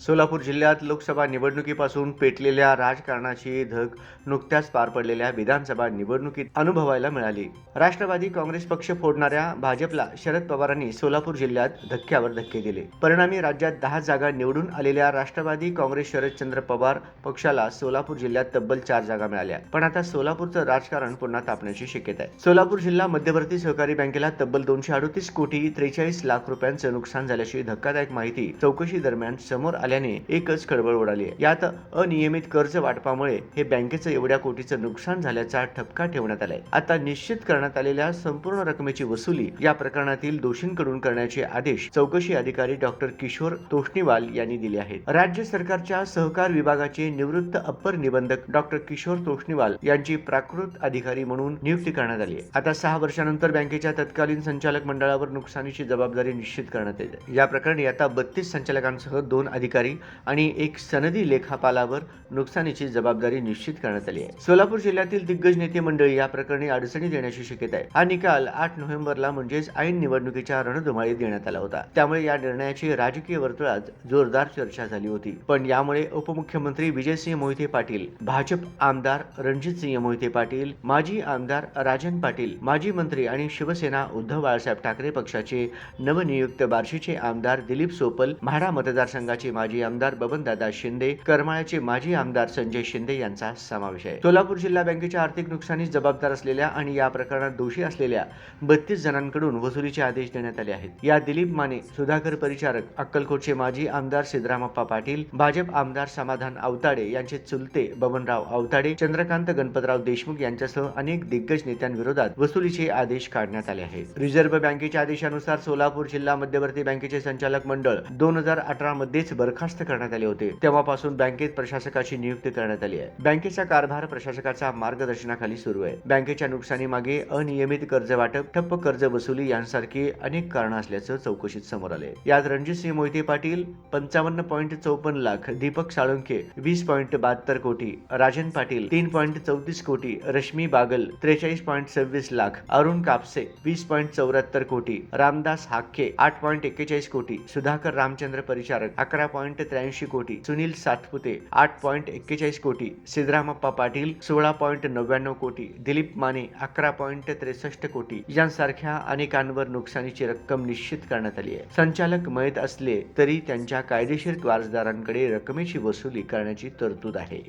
सोलापूर जिल्ह्यात लोकसभा निवडणुकीपासून पेटलेल्या राजकारणाची धग नुकत्याच पार पडलेल्या विधानसभा निवडणुकीत अनुभवायला मिळाली. राष्ट्रवादी काँग्रेस पक्ष फोडणाऱ्या भाजपला शरद पवारांनी सोलापूर जिल्ह्यात धक्क्यावर धक्के दिले. परिणामी राज्यात दहा जागा निवडून आलेल्या राष्ट्रवादी काँग्रेस शरदचंद्र पवार पक्षाला सोलापूर जिल्ह्यात तब्बल चार जागा मिळाल्या. पण आता सोलापूरचं राजकारण पुन्हा तापण्याची शक्यता आहे. सोलापूर जिल्हा मध्यवर्ती सहकारी बँकेला तब्बल दोनशे अडतीस कोटी त्रेचाळीस लाख रुपयांचं नुकसान झाल्याची धक्कादायक माहिती चौकशी दरम्यान समोर झाल्याने एकच खळबळ उडाली आहे. यात अनियमित कर्ज वाटपामुळे हे बँकेचं एवढ्या कोटीचं नुकसान झाल्याचा ठपका ठेवण्यात आलाय. आता निश्चित करण्यात आलेल्या संपूर्ण रकमेची वसुली या प्रकरणातील दोषींकडून करण्याचे आदेश चौकशी अधिकारी डॉक्टर किशोर तोष्णीवाल यांनी दिले आहेत. राज्य सरकारच्या सहकार विभागाचे निवृत्त अप्पर निबंधक डॉक्टर किशोर तोष्णीवाल यांची प्राकृत अधिकारी म्हणून नियुक्ती करण्यात आली आहे. आता सहा वर्षानंतर बँकेच्या तत्कालीन संचालक मंडळावर नुकसानीची जबाबदारी निश्चित करण्यात येते. या प्रकरणी आता बत्तीस संचालकांसह दोन अधिकारी आणि एक सनदी लेखापालावर नुकसानीची जबाबदारी निश्चित करण्यात आली आहे. सोलापूर जिल्ह्यातील दिग्गज नेते मंडळी या प्रकरणी अडचणीत येण्याची शक्यता आहे. हा निकाल आठ नोव्हेंबरला म्हणजेच ऐन निवडणुकीच्या रणधुमाळीत देण्यात आला होता. त्यामुळे या निर्णयाची राजकीय वर्तुळात जोरदार चर्चा झाली होती. पण यामुळे उपमुख्यमंत्री विजयसिंह मोहिते पाटील भाजप आमदार रणजितसिंह मोहिते पाटील माजी आमदार राजन पाटील माजी मंत्री आणि शिवसेना उद्धव बाळासाहेब ठाकरे पक्षाचे नवनियुक्त बार्शीचे आमदार दिलीप सोपल म्हाडा मतदारसंघाचे माजी आमदार बबनदादा शिंदे करमाळ्याचे माजी आमदार संजय शिंदे यांचा समावेश आहे. सोलापूर जिल्हा बँकेच्या आर्थिक नुकसानीस जबाबदार असलेल्या आणि या प्रकरणात दोषी असलेल्या बत्तीस जणांकडून वसुलीचे आदेश देण्यात आले आहेत. या दिलीप माने सुधाकर परिचारक अक्कलकोटचे माजी आमदार सिद्धरामप्पा पाटील भाजप आमदार समाधान अवताडे यांचे चुलते बबनराव आवताडे चंद्रकांत गणपतराव देशमुख यांच्यासह अनेक दिग्गज नेत्यांविरोधात वसुलीचे आदेश काढण्यात आले आहेत. रिझर्व्ह बँकेच्या आदेशानुसार सोलापूर जिल्हा मध्यवर्ती बँकेचे संचालक मंडळ दोन हजार अठरा मध्येच बरखास्त करण्यात आले होते. तेव्हापासून बँकेत प्रशासकाची नियुक्ती करण्यात आली आहे. बँकेचा कारभार प्रशासकाच्या मार्गदर्शनाखाली सुरू आहे. बँकेच्या नुकसानीमागे अनियमित कर्ज वाटप ठप्प कर्ज वसुली यांसारखी अनेक कारणं असल्याचं चौकशीत समोर आले यात रणजितसिंह मोहिते पाटील पंचावन्न पॉईंट चौपन्न लाख दीपक साळुंके वीस पॉईंट बहात्तर कोटी राजन पाटील तीन पॉईंट चौतीस कोटी रश्मी बागल त्रेचाळीस पॉईंट सव्वीस लाख अरुण कापसे वीस पॉईंट चौऱ्याहत्तर कोटी रामदास हाके आठ पॉईंट एक्केचाळीस कोटी सुधाकर रामचंद्र परिचारक अकरा पॉईंट पॉईंट त्र्याऐंशी कोटी सुनील सातपुते आठ पॉईंट एक्केचाळीस कोटी सिद्धरामप्पा पाटील सोळा पॉईंट नव्याण्णव कोटी दिलीप माने अकरा पॉईंट त्रेसष्ट कोटी यांसारख्या अनेकांवर नुकसानीची रक्कम निश्चित करण्यात आली आहे. संचालक मयत असले तरी त्यांच्या कायदेशीर वारसदारांकडे रकमेची वसुली करण्याची तरतूद आहे.